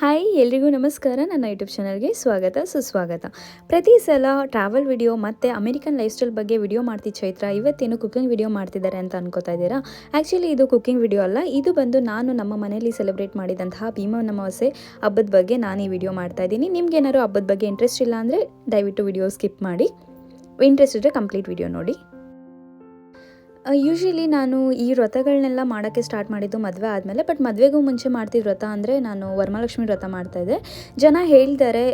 Hi, ಎಲ್ರಿಗೂ ನಮಸ್ಕಾರ. ನನ್ನ ಯೂಟ್ಯೂಬ್ ಚಾನಲ್ಗೆ ಸ್ವಾಗತ, ಸುಸ್ವಾಗತ. ಪ್ರತಿ ಸಲ ಟ್ರಾವೆಲ್ ವಿಡಿಯೋ ಮತ್ತು ಅಮೆರಿಕನ್ ಲೈಫ್ ಸ್ಟೈಲ್ ಬಗ್ಗೆ ವಿಡಿಯೋ ಮಾಡ್ತಿ ಚೈತ್ರ. ಇವತ್ತೇನು ಕುಕಿಂಗ್ ವಿಡಿಯೋ ಮಾಡ್ತಿದ್ದಾರೆ ಅಂತ ಅನ್ಕೋತಾ ಇದ್ದೀರಾ? ಆ್ಯಕ್ಚುಲಿ ಇದು ಕುಕಿಂಗ್ ವಿಡಿಯೋ ಅಲ್ಲ. ಇದು ಬಂದು ನಾನು ನಮ್ಮ ಮನೆಯಲ್ಲಿ ಸೆಲೆಬ್ರೇಟ್ ಮಾಡಿದಂತಹ ಭೀಮ ಅಮಾವಾಸ್ಯೆ ಹಬ್ಬದ ಬಗ್ಗೆ ನಾನು ಈ ವಿಡಿಯೋ ಮಾಡ್ತಾ ಇದ್ದೀನಿ. ನಿಮ್ಗೆ ಏನಾದ್ರು ಹಬ್ಬದ ಬಗ್ಗೆ ಇಂಟ್ರೆಸ್ಟ್ ಇಲ್ಲ ಅಂದರೆ ದಯವಿಟ್ಟು ವಿಡಿಯೋ ಸ್ಕಿಪ್ ಮಾಡಿ. ಇಂಟ್ರೆಸ್ಟ್ ಇದ್ದರೆ ಕಂಪ್ಲೀಟ್ ವಿಡಿಯೋ ನೋಡಿ. ಯೂಶ್ವಲಿ ನಾನು ಈ ವ್ರತಗಳನ್ನೆಲ್ಲ ಮಾಡೋಕ್ಕೆ ಸ್ಟಾರ್ಟ್ ಮಾಡಿದ್ದು ಮದುವೆ ಆದಮೇಲೆ ಬಟ್ ಮದುವೆಗೂ ಮುಂಚೆ ಮಾಡ್ತಿದ್ದ ವ್ರತ ಅಂದರೆ ನಾನು ವರಮಹಾಲಕ್ಷ್ಮಿ ವ್ರತ ಮಾಡ್ತಾಯಿದ್ದೆ ಜನ ಹೇಳ್ತಾರೆ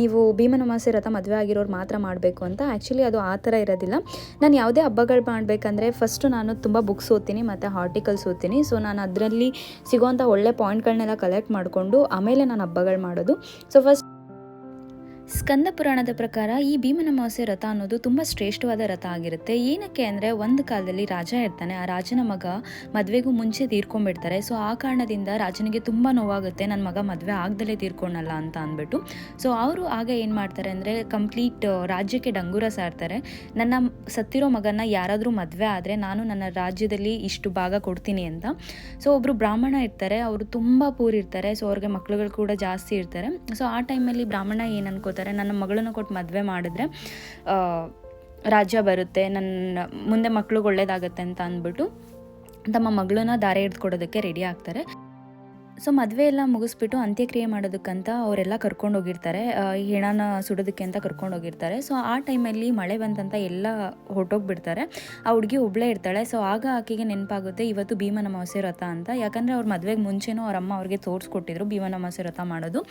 ನೀವು ಭೀಮನಮಾಸೆ ವ್ರತ ಮದುವೆ ಆಗಿರೋರು ಮಾತ್ರ ಮಾಡಬೇಕು ಅಂತ. ಆ್ಯಕ್ಚುಲಿ ಅದು ಆ ಥರ ಇರೋದಿಲ್ಲ. ನಾನು ಯಾವುದೇ ಹಬ್ಬಗಳು ಮಾಡಬೇಕಂದ್ರೆ ಫಸ್ಟು ನಾನು ತುಂಬ ಬುಕ್ಸ್ ಓದ್ತೀನಿ ಮತ್ತು ಆರ್ಟಿಕಲ್ಸ್ ಓದ್ತೀನಿ. ಸೊ ನಾನು ಅದರಲ್ಲಿ ಸಿಗೋವಂಥ ಒಳ್ಳೆ ಪಾಯಿಂಟ್ಗಳನ್ನೆಲ್ಲ ಕಲೆಕ್ಟ್ ಮಾಡಿಕೊಂಡು ಆಮೇಲೆ ನಾನು ಹಬ್ಬಗಳು ಮಾಡೋದು. ಸೊ ಫಸ್ಟ್ ಸ್ಕಂದ ಪುರಾಣದ ಪ್ರಕಾರ ಈ ಭೀಮನ ಅಮಾವಾಸ್ಯೆ ರಥ ಅನ್ನೋದು ತುಂಬ ಶ್ರೇಷ್ಠವಾದ ರಥ ಆಗಿರುತ್ತೆ. ಏನಕ್ಕೆ ಅಂದರೆ ಒಂದು ಕಾಲದಲ್ಲಿ ರಾಜ ಇರ್ತಾನೆ. ಆ ರಾಜನ ಮಗ ಮದುವೆಗೂ ಮುಂಚೆ ತೀರ್ಕೊಂಡ್ಬಿಡ್ತಾರೆ. ಸೊ ಆ ಕಾರಣದಿಂದ ರಾಜನಿಗೆ ತುಂಬ ನೋವಾಗುತ್ತೆ. ನನ್ನ ಮಗ ಮದುವೆ ಆಗ್ದಲೇ ತೀರ್ಕೊಂಡಲ್ಲ ಅಂತ ಅಂದ್ಬಿಟ್ಟು. ಸೊ ಅವರು ಆಗ ಏನು ಮಾಡ್ತಾರೆ ಅಂದರೆ ಕಂಪ್ಲೀಟ್ ರಾಜ್ಯಕ್ಕೆ ಡಂಗೂರ ಸಾರ್ತಾರೆ. ನನ್ನ ಸತ್ತಿರೋ ಮಗನ ಯಾರಾದರೂ ಮದುವೆ ಆದರೆ ನಾನು ನನ್ನ ರಾಜ್ಯದಲ್ಲಿ ಇಷ್ಟು ಭಾಗ ಕೊಡ್ತೀನಿ ಅಂತ. ಸೊ ಒಬ್ಬರು ಬ್ರಾಹ್ಮಣ ಇರ್ತಾರೆ. ಅವರು ತುಂಬ ಪೂರ್ ಇರ್ತಾರೆ. ಸೊ ಅವ್ರಿಗೆ ಮಕ್ಳುಗಳು ಕೂಡ ಜಾಸ್ತಿ ಇರ್ತಾರೆ. ಸೊ ಆ ಟೈಮಲ್ಲಿ ಬ್ರಾಹ್ಮಣ ಏನು ಅನ್ಕೋತಾರೆ ನನ್ನ ಮಗಳನ್ನ ಕೊಟ್ಟು ಮದುವೆ ಮಾಡಿದ್ರೆ ರಾಜ್ಯ ಬರುತ್ತೆ, ನನ್ನ ಮುಂದೆ ಮಕ್ಳಿಗೆ ಒಳ್ಳೇದಾಗತ್ತೆ ಅಂತ ಅಂದ್ಬಿಟ್ಟು ತಮ್ಮ ಮಗಳನ್ನ ದಾರೆ ಹಿಡ್ದು ಕೊಡೋದಕ್ಕೆ ರೆಡಿ ಆಗ್ತಾರೆ. ಸೊ ಮದುವೆ ಎಲ್ಲ ಮುಗಿಸ್ಬಿಟ್ಟು ಅಂತ್ಯಕ್ರಿಯೆ ಮಾಡೋದಕ್ಕಂತ ಅವರೆಲ್ಲ ಕರ್ಕೊಂಡು ಹೋಗಿರ್ತಾರೆ. ಈ ಹೆಣನ ಸುಡೋದಕ್ಕೆ ಅಂತ ಕರ್ಕೊಂಡು ಹೋಗಿರ್ತಾರೆ. ಸೊ ಆ ಟೈಮಲ್ಲಿ ಮಳೆ ಬಂದಂತ ಎಲ್ಲ ಹೊರಟೋಗ್ಬಿಡ್ತಾರೆ. ಆ ಹುಡುಗಿ ಒಬ್ಬಳೇ ಇರ್ತಾಳೆ. ಸೊ ಆಗ ಆಕೆಗೆ ನೆನಪಾಗುತ್ತೆ, ಇವತ್ತು ಭೀಮನ ಅಮಾವಾಸ್ಯೆ ವ್ರತ ಅಂತ. ಯಾಕಂದರೆ ಅವ್ರ ಮದುವೆಗೆ ಮುಂಚೆನೂ ಅವ್ರ ಅಮ್ಮ ಅವ್ರಿಗೆ ತೋರಿಸ್ಕೊಟ್ಟಿದ್ರು ಭೀಮನ ಅಮಾವಾಸ್ಯೆ ರಥ ಮಾಡೋದು.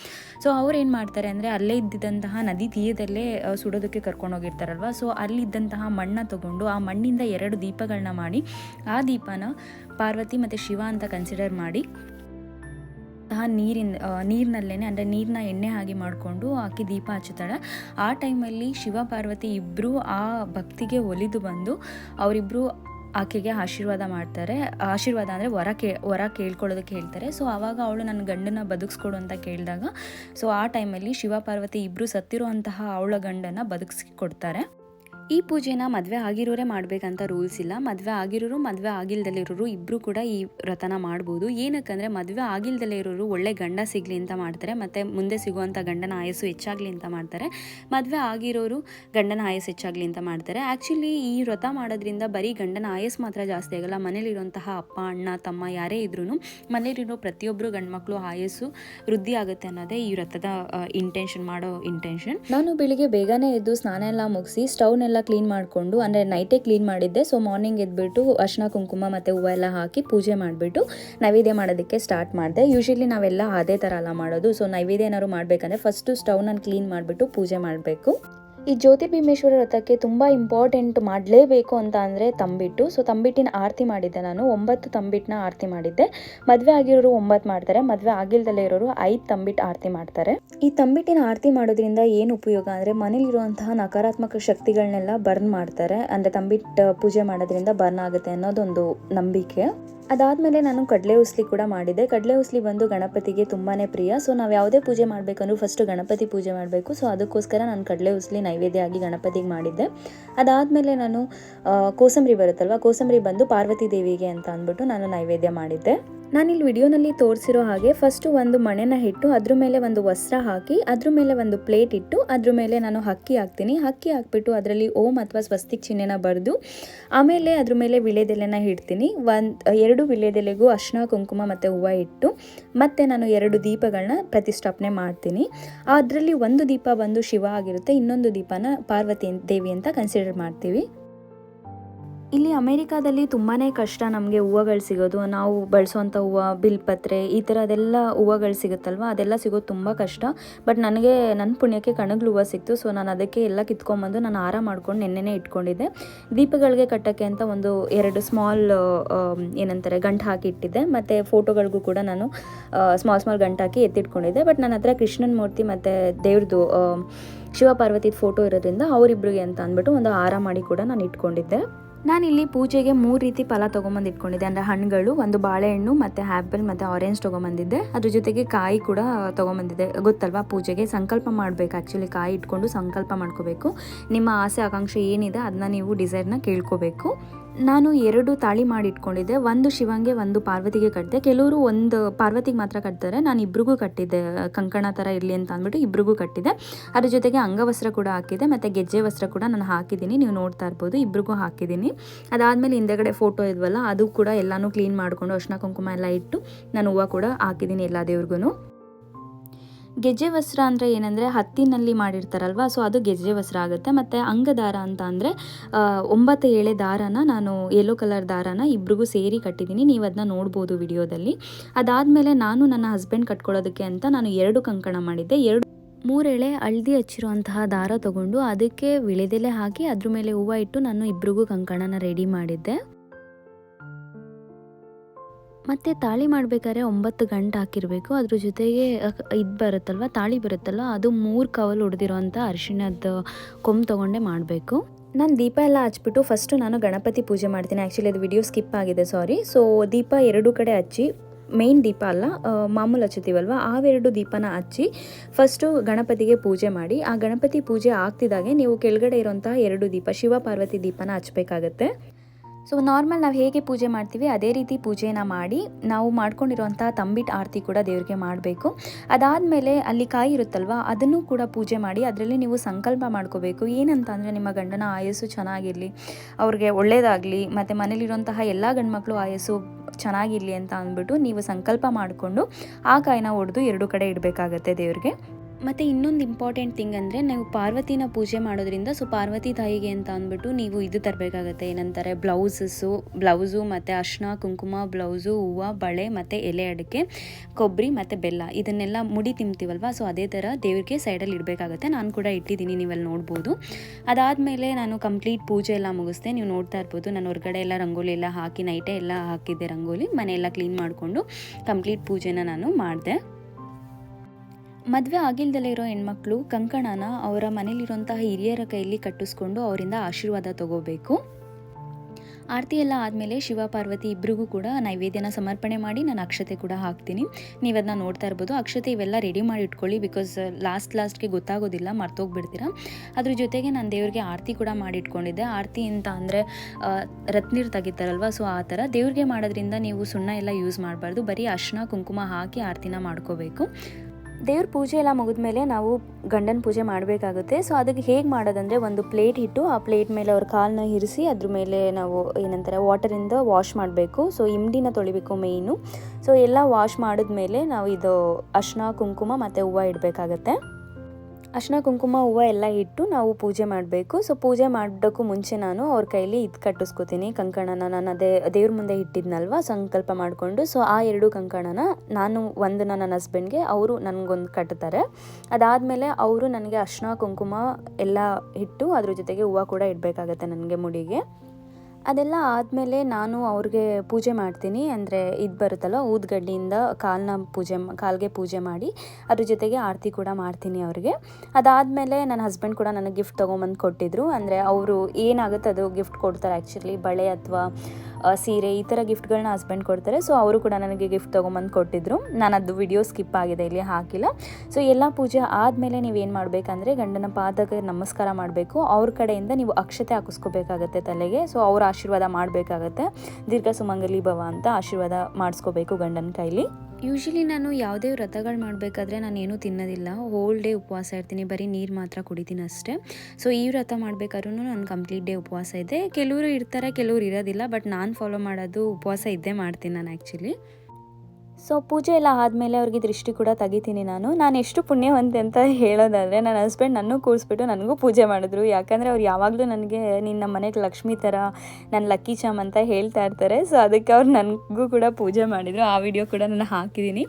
ಸೊ ಅವ್ರು ಏನು ಮಾಡ್ತಾರೆ ಅಂದರೆ, ಅಲ್ಲೇ ಇದ್ದಿದ್ದಂತಹ ನದಿ ತೀರದಲ್ಲೇ ಸುಡೋದಕ್ಕೆ ಕರ್ಕೊಂಡು ಹೋಗಿರ್ತಾರಲ್ವ? ಸೊ ಅಲ್ಲಿದ್ದಂತಹ ಮಣ್ಣ ತಗೊಂಡು ಆ ಮಣ್ಣಿಂದ ಎರಡು ದೀಪಗಳನ್ನ ಮಾಡಿ, ಆ ದೀಪನ ಪಾರ್ವತಿ ಮತ್ತು ಶಿವ ಅಂತ ಕನ್ಸಿಡರ್ ಮಾಡಿ ನೀರಿನ ನೀರಿನಲ್ಲೇ ಅಂದರೆ ನೀರನ್ನ ಎಣ್ಣೆ ಹಾಗೆ ಮಾಡಿಕೊಂಡು ಆಕೆ ದೀಪ ಹಚ್ಚುತ್ತಾಳೆ. ಆ ಟೈಮಲ್ಲಿ ಶಿವ ಪಾರ್ವತಿ ಇಬ್ಬರು ಆ ಭಕ್ತಿಗೆ ಒಲಿದು ಬಂದು ಅವರಿಬ್ಬರು ಆಕೆಗೆ ಆಶೀರ್ವಾದ ಮಾಡ್ತಾರೆ. ಆಶೀರ್ವಾದ ಅಂದರೆ ವರ ಕೇ, ವರ ಕೇಳ್ಕೊಳ್ಳೋದಕ್ಕೆ ಹೇಳ್ತಾರೆ. ಸೊ ಆವಾಗ ಅವಳು ನನ್ನ ಗಂಡನ ಬದುಕಿಸ್ಕೊಡು ಅಂತ ಕೇಳಿದಾಗ ಸೊ ಆ ಟೈಮಲ್ಲಿ ಶಿವ ಪಾರ್ವತಿ ಇಬ್ಬರು ಸತ್ತಿರುವಂತಹ ಅವಳ ಗಂಡನ ಬದುಕಿಸಿ ಕೊಡ್ತಾರೆ. ಈ ಪೂಜೆನ ಮದುವೆ ಆಗಿರೋರೇ ಮಾಡಬೇಕಂತ ರೂಲ್ಸ್ ಇಲ್ಲ. ಮದುವೆ ಆಗಿರೋರು ಮದುವೆ ಆಗಿಲ್ದಲೇ ಇರೋರು ಇಬ್ಬರು ಕೂಡ ಈ ವ್ರತನ ಮಾಡ್ಬೋದು. ಏನಕ್ಕಂದರೆ ಮದುವೆ ಆಗಿಲ್ದಲೇ ಇರೋರು ಒಳ್ಳೆ ಗಂಡ ಸಿಗಲಿ ಅಂತ ಮಾಡ್ತಾರೆ. ಮತ್ತು ಮುಂದೆ ಸಿಗುವಂಥ ಗಂಡನ ಆಯಸ್ಸು ಹೆಚ್ಚಾಗಲಿ ಅಂತ ಮಾಡ್ತಾರೆ. ಮದುವೆ ಆಗಿರೋರು ಗಂಡನ ಆಯಸ್ಸು ಹೆಚ್ಚಾಗಲಿ ಅಂತ ಮಾಡ್ತಾರೆ. ಆ್ಯಕ್ಚುಲಿ ಈ ವ್ರತ ಮಾಡೋದ್ರಿಂದ ಬರೀ ಗಂಡನ ಆಯಸ್ಸು ಮಾತ್ರ ಜಾಸ್ತಿ ಆಗಲ್ಲ. ಮನೇಲಿರುವಂತಹ ಅಪ್ಪ, ಅಣ್ಣ, ತಮ್ಮ ಯಾರೇ ಇದ್ರೂ ಮನೇಲಿರೋ ಪ್ರತಿಯೊಬ್ಬರು ಗಂಡ್ಮಕ್ಳು ಆಯಸ್ಸು ವೃದ್ಧಿ ಆಗುತ್ತೆ ಅನ್ನೋದೇ ಈ ವ್ರತದ ಇಂಟೆನ್ಷನ್ ಮಾಡೋ ಇಂಟೆನ್ಷನ್ ನಾನು ಬೆಳಿಗ್ಗೆ ಬೇಗನೆ ಎದ್ದು ಸ್ನಾನ ಎಲ್ಲ ಮುಗಿಸಿ ಸ್ಟವ್ನೆಲ್ಲ ಕ್ಲೀನ್ ಮಾಡಿಕೊಂಡು, ಅಂದರೆ ನೈಟೇ ಕ್ಲೀನ್ ಮಾಡಿದ್ದೆ. ಸೊ ಮಾರ್ನಿಂಗ್ ಎದ್ಬಿಟ್ಟು ಅರ್ಶಿನ, ಕುಂಕುಮ ಮತ್ತು ಹೂವು ಎಲ್ಲ ಹಾಕಿ ಪೂಜೆ ಮಾಡಿಬಿಟ್ಟು ನೈವೇದ್ಯ ಮಾಡೋದಕ್ಕೆ ಸ್ಟಾರ್ಟ್ ಮಾಡಿದೆ. ಯೂಶಲಿ ನಾವೆಲ್ಲ ಅದೇ ಥರ ಎಲ್ಲ ಮಾಡೋದು. ಸೊ ನೈವೇದ್ಯ ಏನಾದ್ರು ಮಾಡಬೇಕಂದ್ರೆ ಫಸ್ಟು ಸ್ಟವ್ನ ಕ್ಲೀನ್ ಮಾಡಿಬಿಟ್ಟು ಪೂಜೆ ಮಾಡಬೇಕು. ಈ ಜ್ಯೋತಿರ್ಭೀಮೇಶ್ವರ ರಥಕ್ಕೆ ತುಂಬ ಇಂಪಾರ್ಟೆಂಟ್ ಮಾಡಲೇಬೇಕು ಅಂತ ಅಂದರೆ ತಂಬಿಟ್ಟು. ಸೊ ತಂಬಿಟ್ಟಿನ ಆರತಿ ಮಾಡಿದ್ದೆ ನಾನು. ಒಂಬತ್ತು ತಂಬಿಟ್ಟನ್ನ ಆರತಿ ಮಾಡಿದ್ದೆ. ಮದುವೆ ಆಗಿರೋರು ಒಂಬತ್ತು ಮಾಡ್ತಾರೆ. ಮದುವೆ ಆಗಿಲ್ದಲೇ ಇರೋರು ಐದು ತಂಬಿಟ್ಟು ಆರತಿ ಮಾಡ್ತಾರೆ. ಈ ತಂಬಿಟ್ಟಿನ ಆರತಿ ಮಾಡೋದ್ರಿಂದ ಏನು ಉಪಯೋಗ ಅಂದರೆ ಮನೇಲಿರುವಂತಹ ನಕಾರಾತ್ಮಕ ಶಕ್ತಿಗಳನ್ನೆಲ್ಲ ಬರ್ನ್ ಮಾಡ್ತಾರೆ. ಅಂದರೆ ತಂಬಿಟ್ಟು ಪೂಜೆ ಮಾಡೋದ್ರಿಂದ ಬರ್ನ್ ಆಗುತ್ತೆ ಅನ್ನೋದೊಂದು ನಂಬಿಕೆ. ಅದಾದಮೇಲೆ ನಾನು ಕಡಲೆ ಉಸ್ಲಿ ಕೂಡ ಮಾಡಿದ್ದೆ. ಕಡಲೆ ಉಸ್ಲಿ ಬಂದು ಗಣಪತಿಗೆ ತುಂಬಾ ಪ್ರಿಯ. ಸೊ ನಾವು ಯಾವುದೇ ಪೂಜೆ ಮಾಡಬೇಕಂದ್ರೂ ಫಸ್ಟು ಗಣಪತಿ ಪೂಜೆ ಮಾಡಬೇಕು. ಸೊ ಅದಕ್ಕೋಸ್ಕರ ನಾನು ಕಡಲೆ ಉಸ್ಲಿ ನೈವೇದ್ಯ ಆಗಿ ಗಣಪತಿಗೆ ಮಾಡಿದ್ದೆ. ಅದಾದಮೇಲೆ ನಾನು ಕೋಸಂಬರಿ ಬರುತ್ತಲ್ವ? ಕೋಸಂಬರಿ ಬಂದು ಪಾರ್ವತಿ ದೇವಿಗೆ ಅಂತ ಅಂದ್ಬಿಟ್ಟು ನಾನು ನೈವೇದ್ಯ ಮಾಡಿದ್ದೆ. ನಾನಿಲ್ಲಿ ವಿಡಿಯೋನಲ್ಲಿ ತೋರಿಸಿರೋ ಹಾಗೆ ಫಸ್ಟು ಒಂದು ಮಣೆನ ಇಟ್ಟು ಅದ್ರ ಮೇಲೆ ಒಂದು ವಸ್ತ್ರ ಹಾಕಿ, ಅದ್ರ ಮೇಲೆ ಒಂದು ಪ್ಲೇಟ್ ಇಟ್ಟು, ಅದ್ರ ಮೇಲೆ ನಾನು ಅಕ್ಕಿ ಹಾಕ್ತೀನಿ. ಹಕ್ಕಿ ಹಾಕ್ಬಿಟ್ಟು ಅದರಲ್ಲಿ ಓಂ ಅಥವಾ ಸ್ವಸ್ತಿಕ್ ಚಿಹ್ನೆನ ಬರೆದು, ಆಮೇಲೆ ಅದ್ರ ಮೇಲೆ ವಿಳೆದೆಲೆನ ಇಡ್ತೀನಿ. ಒಂದು, ಎರಡು ವಿಳೆದೆಲೆಗೂ ಅರ್ಶಿನ ಕುಂಕುಮ ಮತ್ತು ಹೂವು ಇಟ್ಟು, ಮತ್ತು ನಾನು ಎರಡು ದೀಪಗಳನ್ನ ಪ್ರತಿಷ್ಠಾಪನೆ ಮಾಡ್ತೀನಿ. ಅದರಲ್ಲಿ ಒಂದು ದೀಪ ಬಂದು ಶಿವ ಆಗಿರುತ್ತೆ, ಇನ್ನೊಂದು ದೀಪನ ಪಾರ್ವತಿ ದೇವಿ ಅಂತ ಕನ್ಸಿಡರ್ ಮಾಡ್ತೀವಿ. ಇಲ್ಲಿ ಅಮೇರಿಕಾದಲ್ಲಿ ತುಂಬಾ ಕಷ್ಟ ನಮಗೆ ಹೂವುಗಳು ಸಿಗೋದು. ನಾವು ಬಳಸುವಂಥ ಹೂವು, ಬಿಲ್ಪತ್ರೆ, ಈ ಥರದೆಲ್ಲ ಹೂವುಗಳು ಸಿಗುತ್ತಲ್ವ? ಅದೆಲ್ಲ ಸಿಗೋದು ತುಂಬ ಕಷ್ಟ. ಬಟ್ ನನಗೆ, ನನ್ನ ಪುಣ್ಯಕ್ಕೆ ಕಣಗ್ಲು ಹೂವು ಸಿಕ್ತು. ಸೊ, ನಾನು ಅದಕ್ಕೆ ಎಲ್ಲ ಕಿತ್ಕೊಂಬಂದು ನಾನು ಹಾರ ಮಾಡ್ಕೊಂಡು ನೆನ್ನೆನೇ ಇಟ್ಕೊಂಡಿದ್ದೆ. ದೀಪಗಳಿಗೆ ಕಟ್ಟೋಕ್ಕೆ ಅಂತ ಒಂದು ಎರಡು ಸ್ಮಾಲ್ ಏನಂತಾರೆ, ಗಂಟು ಹಾಕಿ ಇಟ್ಟಿದ್ದೆ. ಮತ್ತು ಫೋಟೋಗಳಿಗೂ ಕೂಡ ನಾನು ಸ್ಮಾಲ್ ಸ್ಮಾಲ್ ಗಂಟು ಹಾಕಿ ಎತ್ತಿಟ್ಕೊಂಡಿದ್ದೆ. ಬಟ್ ನನ್ನ ಹತ್ರ ಕೃಷ್ಣನ ಮೂರ್ತಿ ಮತ್ತು ದೇವ್ರದ್ದು ಶಿವ ಪಾರ್ವತಿದ ಫೋಟೋ ಇರೋದ್ರಿಂದ ಅವರಿಬ್ಬರಿಗೆ ಅಂತ ಅಂದ್ಬಿಟ್ಟು ಒಂದು ಹಾರ ಮಾಡಿ ಕೂಡ ನಾನು ಇಟ್ಕೊಂಡಿದ್ದೆ. ನಾನಿಲ್ಲಿ ಪೂಜೆಗೆ ಮೂರು ರೀತಿ ಫಲ ತೊಗೊಂಬಂದು ಇಟ್ಕೊಂಡಿದ್ದೆ ಅಂದರೆ ಹಣ್ಣುಗಳು, ಒಂದು ಬಾಳೆಹಣ್ಣು ಮತ್ತು ಆ್ಯಪಲ್ ಮತ್ತು ಆರೆಂಜ್ ತೊಗೊಂಬಂದಿದ್ದೆ. ಅದ್ರ ಜೊತೆಗೆ ಕಾಯಿ ಕೂಡ ತೊಗೊಂಬಂದಿದ್ದೆ. ಗೊತ್ತಲ್ವಾ? ಪೂಜೆಗೆ ಸಂಕಲ್ಪ ಮಾಡಬೇಕು ಆ್ಯಕ್ಚುಲಿ ಕಾಯಿ ಇಟ್ಕೊಂಡು ಸಂಕಲ್ಪ ಮಾಡ್ಕೋಬೇಕು. ನಿಮ್ಮ ಆಸೆ, ಆಕಾಂಕ್ಷೆ ಏನಿದೆ, ಅದನ್ನ ನೀವು ಡಿಸೈರ್ನ ಕೇಳ್ಕೋಬೇಕು. ನಾನು ಎರಡು ತಾಳಿ ಮಾಡಿ ಇಟ್ಕೊಂಡಿದ್ದೆ ಒಂದು ಶಿವಂಗೆ, ಒಂದು ಪಾರ್ವತಿಗೆ ಕಟ್ಟಿದೆ ಕೆಲವರು ಒಂದು ಪಾರ್ವತಿಗೆ ಮಾತ್ರ ಕಟ್ತಾರೆ. ನಾನು ಇಬ್ಬರಿಗೂ ಕಟ್ಟಿದ್ದೆ. ಕಂಕಣ ಥರ ಇರಲಿ ಅಂತ ಅಂದ್ಬಿಟ್ಟು ಇಬ್ರಿಗೂ ಕಟ್ಟಿದೆ ಅದ್ರ ಜೊತೆಗೆ ಅಂಗವಸ್ತ್ರ ಕೂಡ ಹಾಕಿದೆ ಮತ್ತು ಗೆಜ್ಜೆ ವಸ್ತ್ರ ಕೂಡ ನಾನು ಹಾಕಿದ್ದೀನಿ. ನೀವು ನೋಡ್ತಾ ಇರ್ಬೋದು, ಇಬ್ರಿಗೂ ಹಾಕಿದ್ದೀನಿ. ಅದಾದಮೇಲೆ ಹಿಂದೆಗಡೆ ಫೋಟೋ ಇದ್ವಲ್ಲ, ಅದು ಕೂಡ ಎಲ್ಲನೂ ಕ್ಲೀನ್ ಮಾಡಿಕೊಂಡು ಅರ್ಶಿನ, ಕುಂಕುಮ ಎಲ್ಲ ಇಟ್ಟು, ನಾನು ಹೂವು ಕೂಡ ಹಾಕಿದ್ದೀನಿ ಎಲ್ಲ ದೇವ್ರಿಗೂ ಗೆಜ್ಜೆ ವಸ್ತ್ರ ಅಂದರೆ ಏನಂದರೆ ಹತ್ತಿನಲ್ಲಿ ಮಾಡಿರ್ತಾರಲ್ವ ಸೊ ಅದು ಗೆಜ್ಜೆ ವಸ್ತ್ರ ಆಗುತ್ತೆ. ಮತ್ತು ಅಂಗದಾರ ಅಂತ ಅಂದರೆ ಒಂಬತ್ತು ಏಳೆ ದಾರನ ನಾನು ಯೆಲ್ಲೋ ಕಲರ್ ದಾರನ ಇಬ್ರಿಗೂ ಸೇರಿ ಕಟ್ಟಿದ್ದೀನಿ. ನೀವು ಅದನ್ನ ನೋಡ್ಬೋದು ವಿಡಿಯೋದಲ್ಲಿ. ಅದಾದಮೇಲೆ ನಾನು ನನ್ನ ಹಸ್ಬೆಂಡ್ ಕಟ್ಕೊಳ್ಳೋದಕ್ಕೆ ಅಂತ ನಾನು ಎರಡು ಕಂಕಣ ಮಾಡಿದ್ದೆ. ಎರಡು ಮೂರೆಳೆ ಹಳ್ದಿ ಹಚ್ಚಿರುವಂತಹ ದಾರ ತಗೊಂಡು ಅದಕ್ಕೆ ವಿಳೆದೆಲೆ ಹಾಕಿ ಅದ್ರ ಮೇಲೆ ಹೂವು ಇಟ್ಟು ನಾನು ಇಬ್ರಿಗೂ ಕಂಕಣನ ರೆಡಿ ಮಾಡಿದ್ದೆ. ಮತ್ತು ತಾಳಿ ಮಾಡಬೇಕಾದ್ರೆ ಒಂಬತ್ತು ಗಂಟೆ ಹಾಕಿರಬೇಕು. ಅದ್ರ ಜೊತೆಗೆ ಇದು ಬರುತ್ತಲ್ವ, ತಾಳಿ ಬರುತ್ತಲ್ವ, ಅದು ಮೂರು ಕವಲ್ ಹೊಡೆದಿರೋಂಥ ಅರಿಶಿಣದ ಕೊಂಬು ತೊಗೊಂಡೆ ಮಾಡಬೇಕು. ನಾನು ದೀಪ ಎಲ್ಲ ಹಚ್ಬಿಟ್ಟು ಫಸ್ಟು ನಾನು ಗಣಪತಿ ಪೂಜೆ ಮಾಡ್ತೀನಿ. ಆ್ಯಕ್ಚುಲಿ ಅದು ವಿಡಿಯೋ ಸ್ಕಿಪ್ ಆಗಿದೆ ಸಾರಿ ಸೊ ದೀಪ ಎರಡು ಕಡೆ ಹಚ್ಚಿ ಮೇನ್ ದೀಪ ಅಲ್ಲ ಮಾಮೂಲು ಹಚ್ಚುತ್ತೀವಲ್ವ, ಆವೆರಡು ದೀಪನ ಹಚ್ಚಿ ಫಸ್ಟು ಗಣಪತಿಗೆ ಪೂಜೆ ಮಾಡಿ. ಆ ಗಣಪತಿ ಪೂಜೆ ಆಗ್ತಿದ್ದಾಗೆ ನೀವು ಕೆಳಗಡೆ ಇರೋಂತಹ ಎರಡು ದೀಪ, ಶಿವ ಪಾರ್ವತಿ ದೀಪನ ಹಚ್ಬೇಕಾಗತ್ತೆ. ಸೊ ನಾರ್ಮಲ್ ನಾವು ಹೇಗೆ ಪೂಜೆ ಮಾಡ್ತೀವಿ, ಅದೇ ರೀತಿ ಪೂಜೆನ ಮಾಡಿ ನಾವು ಮಾಡ್ಕೊಂಡಿರೋಂಥ ತಂಬಿಟ್ಟು ಆರತಿ ಕೂಡ ದೇವ್ರಿಗೆ ಮಾಡಬೇಕು. ಅದಾದಮೇಲೆ ಅಲ್ಲಿ ಕಾಯಿ ಇರುತ್ತಲ್ವ, ಅದನ್ನು ಕೂಡ ಪೂಜೆ ಮಾಡಿ ಅದರಲ್ಲಿ ನೀವು ಸಂಕಲ್ಪ ಮಾಡ್ಕೋಬೇಕು. ಏನಂತ ಅಂದರೆ ನಿಮ್ಮ ಗಂಡನ ಆಯಸ್ಸು ಚೆನ್ನಾಗಿರಲಿ, ಅವ್ರಿಗೆ ಒಳ್ಳೆಯದಾಗಲಿ ಮತ್ತು ಮನೇಲಿರುವಂತಹ ಎಲ್ಲ ಗಂಡ್ಮಕ್ಳು ಆಯಸ್ಸು ಚೆನ್ನಾಗಿರಲಿ ಅಂತ ಅಂದ್ಬಿಟ್ಟು ನೀವು ಸಂಕಲ್ಪ ಮಾಡಿಕೊಂಡು ಆ ಕಾಯಿನ ಒಡೆದು ಎರಡು ಕಡೆ ಇಡಬೇಕಾಗತ್ತೆ ದೇವ್ರಿಗೆ. ಮತ್ತು ಇನ್ನೊಂದು ಇಂಪಾರ್ಟೆಂಟ್ ಥಿಂಗ್ ಅಂದರೆ ನೀವು ಪಾರ್ವತಿನ ಪೂಜೆ ಮಾಡೋದ್ರಿಂದ ಸೊ ಪಾರ್ವತಿ ತಾಯಿಗೆ ಅಂತ ಅಂದ್ಬಿಟ್ಟು ನೀವು ಇದು ತರಬೇಕಾಗತ್ತೆ. ಏನಂತಾರೆ? ಬ್ಲೌಸಸ್ಸು ಬ್ಲೌಸು ಮತ್ತು ಅರ್ಶಿನ, ಕುಂಕುಮ, ಬ್ಲೌಸು, ಹೂವು, ಬಳೆ ಮತ್ತು ಎಲೆ, ಅಡಿಕೆ, ಕೊಬ್ಬರಿ ಮತ್ತು ಬೆಲ್ಲ. ಇದನ್ನೆಲ್ಲ ಮುಡಿ ತಿಂತೀವಲ್ವ? ಸೊ ಅದೇ ಥರ ದೇವ್ರಿಗೆ ಸೈಡಲ್ಲಿ ಇಡಬೇಕಾಗತ್ತೆ. ನಾನು ಕೂಡ ಇಟ್ಟಿದ್ದೀನಿ, ನೀವಲ್ಲಿ ನೋಡ್ಬೋದು. ಅದಾದಮೇಲೆ ನಾನು ಕಂಪ್ಲೀಟ್ ಪೂಜೆ ಎಲ್ಲ ಮುಗಿಸ್ದೆ. ನೀವು ನೋಡ್ತಾ ಇರ್ಬೋದು, ನಾನು ಹೊರಗಡೆ ಎಲ್ಲ ರಂಗೋಲಿ ಎಲ್ಲ ಹಾಕಿ ನೈಟೇ ಎಲ್ಲ ಹಾಕಿದ್ದೆ ರಂಗೋಲಿ. ಮನೆ ಎಲ್ಲ ಕ್ಲೀನ್ ಮಾಡಿಕೊಂಡು ಕಂಪ್ಲೀಟ್ ಪೂಜೆನ ನಾನು ಮಾಡಿದೆ. ಮದುವೆ ಆಗಿಲ್ದಲೇ ಇರೋ ಹೆಣ್ಮಕ್ಳು ಕಂಕಣನ ಅವರ ಮನೇಲಿರುವಂತಹ ಹಿರಿಯರ ಕೈಯಲ್ಲಿ ಕಟ್ಟಿಸ್ಕೊಂಡು ಅವರಿಂದ ಆಶೀರ್ವಾದ ತಗೋಬೇಕು. ಆರತಿ ಎಲ್ಲ ಆದಮೇಲೆ ಶಿವ, ಪಾರ್ವತಿ ಇಬ್ಬರಿಗೂ ಕೂಡ ನೈವೇದ್ಯನ ಸಮರ್ಪಣೆ ಮಾಡಿ ನಾನು ಅಕ್ಷತೆ ಕೂಡ ಹಾಕ್ತೀನಿ. ನೀವು ಅದನ್ನ ನೋಡ್ತಾ ಇರ್ಬೋದು. ಅಕ್ಷತೆ ಇವೆಲ್ಲ ರೆಡಿ ಮಾಡಿ ಇಟ್ಕೊಳ್ಳಿ ಬಿಕಾಸ್ ಲಾಸ್ಟ್ ಲಾಸ್ಟ್ಗೆ ಗೊತ್ತಾಗೋದಿಲ್ಲ, ಮರ್ತೋಗ್ಬಿಡ್ತೀರಾ. ಅದ್ರ ಜೊತೆಗೆ ನಾನು ದೇವ್ರಿಗೆ ಆರತಿ ಕೂಡ ಮಾಡಿ ಇಟ್ಕೊಂಡಿದ್ದೆ. ಆರತಿ ಅಂತ ಅಂದರೆ ರತ್ನೀರು ತೆಗಿತಾರಲ್ವ ಸೊ ಆ ಥರ. ದೇವ್ರಿಗೆ ಮಾಡೋದ್ರಿಂದ ನೀವು ಸುಣ್ಣ ಎಲ್ಲ ಯೂಸ್ ಮಾಡಬಾರ್ದು. ಬರೀ ಅರ್ಶಿನ, ಕುಂಕುಮ ಹಾಕಿ ಆರತಿನ ಮಾಡ್ಕೋಬೇಕು. ದೇವ್ರ ಪೂಜೆ ಎಲ್ಲ ಮುಗಿದ್ಮೇಲೆ ನಾವು ಗಂಡನ ಪೂಜೆ ಮಾಡಬೇಕಾಗುತ್ತೆ. ಸೊ ಅದಕ್ಕೆ ಹೇಗೆ ಮಾಡೋದಂದರೆ ಒಂದು ಪ್ಲೇಟ್ ಇಟ್ಟು ಆ ಪ್ಲೇಟ್ ಮೇಲೆ ಅವ್ರ ಕಾಲನ್ನ ಇರಿಸಿ ಅದ್ರ ಮೇಲೆ ನಾವು ಏನಂತಾರೆ ವಾಟರಿಂದ ವಾಶ್ ಮಾಡಬೇಕು. ಸೊ ಇಮ್ಡಿನ ತೊಳಿಬೇಕು ಮೇಯ್ನು ಸೊ ಎಲ್ಲ ವಾಶ್ ಮಾಡಿದ್ಮೇಲೆ ನಾವು ಇದು ಅರ್ಶಿನ ಕುಂಕುಮ ಮತ್ತು ಹೂವು ಇಡಬೇಕಾಗತ್ತೆ. ಅರ್ಶಿನ ಕುಂಕುಮ, ಹೂವು ಎಲ್ಲ ಇಟ್ಟು ನಾವು ಪೂಜೆ ಮಾಡಬೇಕು. ಸೊ ಪೂಜೆ ಮಾಡೋಕ್ಕೂ ಮುಂಚೆ ನಾನು ಅವ್ರ ಕೈಲಿ ಇದು ಕಟ್ಟಿಸ್ಕೋತೀನಿ. ಕಂಕಣನ ನಾನು ಅದೇ, ದೇವ್ರ ಮುಂದೆ ಇಟ್ಟಿದ್ನಲ್ವ? ಸಂಕಲ್ಪ ಮಾಡಿಕೊಂಡು. ಸೊ ಆ ಎರಡು ಕಂಕಣನ ನಾನು, ಒಂದನ್ನ ನನ್ನ ಹಸ್ಬೆಂಡ್ಗೆ ಅವರು ನನಗೊಂದು ಕಟ್ತಾರೆ. ಅದಾದಮೇಲೆ ಅವರು ನನಗೆ ಅರ್ಶಿನ ಕುಂಕುಮ ಎಲ್ಲ ಇಟ್ಟು ಅದ್ರ ಜೊತೆಗೆ ಹೂವು ಕೂಡ ಇಡಬೇಕಾಗತ್ತೆ ನನಗೆ ಮುಡಿಗೆ. ಅದೆಲ್ಲ ಆದಮೇಲೆ ನಾನು ಅವ್ರಿಗೆ ಪೂಜೆ ಮಾಡ್ತೀನಿ. ಅಂದರೆ ಇದು ಬರುತ್ತಲ್ಲ ಊದ್ಗಡ್ಡಿಯಿಂದ ಕಾಲನ್ನ ಪೂಜೆ ಕಾಲಿಗೆ ಪೂಜೆ ಮಾಡಿ ಅದ್ರ ಜೊತೆಗೆ ಆರತಿ ಕೂಡ ಮಾಡ್ತೀನಿ ಅವ್ರಿಗೆ. ಅದಾದಮೇಲೆ ನನ್ನ ಹಸ್ಬೆಂಡ್ ಕೂಡ ನನಗೆ ಗಿಫ್ಟ್ ತೊಗೊಂಬಂದು ಕೊಟ್ಟಿದ್ರು. ಅಂದರೆ ಅವರು ಏನಾಗುತ್ತೆ ಅದು ಗಿಫ್ಟ್ ಕೊಡ್ತಾರೆ ಆ್ಯಕ್ಚುಲಿ ಬಳೆ ಅಥವಾ ಸೀರೆ ಈ ಥರ ಗಿಫ್ಟ್ಗಳನ್ನ ಹಸ್ಬೆಂಡ್ ಕೊಡ್ತಾರೆ. ಸೊ ಅವರು ಕೂಡ ನನಗೆ ಗಿಫ್ಟ್ ತೊಗೊಂಬಂದು ಕೊಟ್ಟಿದ್ರು. ನಾನು ಅದು ವಿಡಿಯೋ ಸ್ಕಿಪ್ ಆಗಿದೆ, ಇಲ್ಲಿ ಹಾಕಿಲ್ಲ. ಸೊ ಎಲ್ಲ ಪೂಜೆ ಆದಮೇಲೆ ನೀವೇನು ಮಾಡಬೇಕಂದ್ರೆ ಗಂಡನ ಪಾದಕ್ಕೆ ನಮಸ್ಕಾರ ಮಾಡಬೇಕು. ಅವ್ರ ಕಡೆಯಿಂದ ನೀವು ಅಕ್ಷತೆ ಹಾಕಿಸ್ಕೋಬೇಕಾಗತ್ತೆ ತಲೆಗೆ. ಸೊ ಅವ್ರ ಆಶೀರ್ವಾದ ಮಾಡಬೇಕಾಗತ್ತೆ. ದೀರ್ಘ ಸುಮಂಗಲಿ ಭವ ಅಂತ ಆಶೀರ್ವಾದ ಮಾಡಿಸ್ಕೋಬೇಕು ಗಂಡನ ಕೈಲಿ. ಯೂಶಲಿ ನಾನು ಯಾವುದೇ ವ್ರತಗಳು ಮಾಡಬೇಕಾದ್ರೆ ನಾನು ಏನೂ ತಿನ್ನೋದಿಲ್ಲ. ಹೋಲ್ ಡೇ ಉಪವಾಸ ಇರ್ತೀನಿ. ಬರೀ ನೀರು ಮಾತ್ರ ಕುಡಿತೀನಿ ಅಷ್ಟೇ. ಸೊ ಈ ವ್ರತ ಮಾಡಬೇಕಾದ್ರೂ ನಾನು ಕಂಪ್ಲೀಟ್ ಡೇ ಉಪವಾಸ ಇದೆ. ಕೆಲವರು ಇರ್ತಾರೆ, ಕೆಲವರು ಇರೋದಿಲ್ಲ ಬಟ್ ನಾನು ಫಾಲೋ ಮಾಡೋದು ಉಪವಾಸ ಇದ್ದೇ ಮಾಡ್ತೀನಿ ನಾನು ಆ್ಯಕ್ಚುಲಿ ಸೊ ಪೂಜೆ ಎಲ್ಲ ಆದಮೇಲೆ ಅವ್ರಿಗೆ ದೃಷ್ಟಿ ಕೂಡ ತೆಗಿತೀನಿ ನಾನು. ನಾನು ಎಷ್ಟು ಪುಣ್ಯವಂತೆ ಅಂತ ಹೇಳೋದಾದರೆ ನನ್ನ ಹಸ್ಬೆಂಡ್ ನನ್ನೂ ಕೂರಿಸ್ಬಿಟ್ಟು ನನಗೂ ಪೂಜೆ ಮಾಡಿದ್ರು. ಯಾಕಂದರೆ ಅವ್ರು ಯಾವಾಗಲೂ ನನಗೆ ನಿನ್ನ ಮನೆಗೆ ಲಕ್ಷ್ಮಿ ಥರ ನನ್ನ ಲಕ್ಕಿ ಚಾಮ್ ಅಂತ ಹೇಳ್ತಾ ಇರ್ತಾರೆ. ಸೊ ಅದಕ್ಕೆ ಅವ್ರು ನನಗೂ ಕೂಡ ಪೂಜೆ ಮಾಡಿದರು. ಆ ವಿಡಿಯೋ ಕೂಡ ನಾನು ಹಾಕಿದ್ದೀನಿ.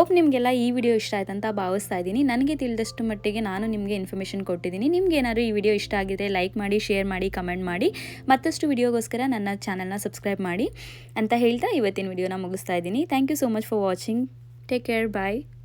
ಓಪ್ ನಿಮಗೆಲ್ಲ ಈ ವಿಡಿಯೋ ಇಷ್ಟ ಆಯ್ತು ಅಂತ ಭಾವಿಸ್ತಾ ಇದ್ದೀನಿ. ನನಗೆ ತಿಳಿದಷ್ಟು ಮಟ್ಟಿಗೆ ನಾನು ನಿಮಗೆ ಇನ್ಫಾರ್ಮೇಷನ್ ಕೊಟ್ಟಿದ್ದೀನಿ. ನಿಮ್ಗೆ ಏನಾದರೂ ಈ ವಿಡಿಯೋ ಇಷ್ಟ ಆಗಿದ್ರೆ ಲೈಕ್ ಮಾಡಿ ಶೇರ್ ಮಾಡಿ ಕಮೆಂಟ್ ಮಾಡಿ. ಮತ್ತಷ್ಟು ವಿಡಿಯೋಗೋಸ್ಕರ ನನ್ನ ಚಾನಲ್ನ ಸಬ್ಸ್ಕ್ರೈಬ್ ಮಾಡಿ ಅಂತ ಹೇಳ್ತಾ ಇವತ್ತಿನ ವಿಡಿಯೋನ ಮುಗಿಸ್ತಾ ಇದ್ದೀನಿ. Thank you so much for watching. Take care. Bye.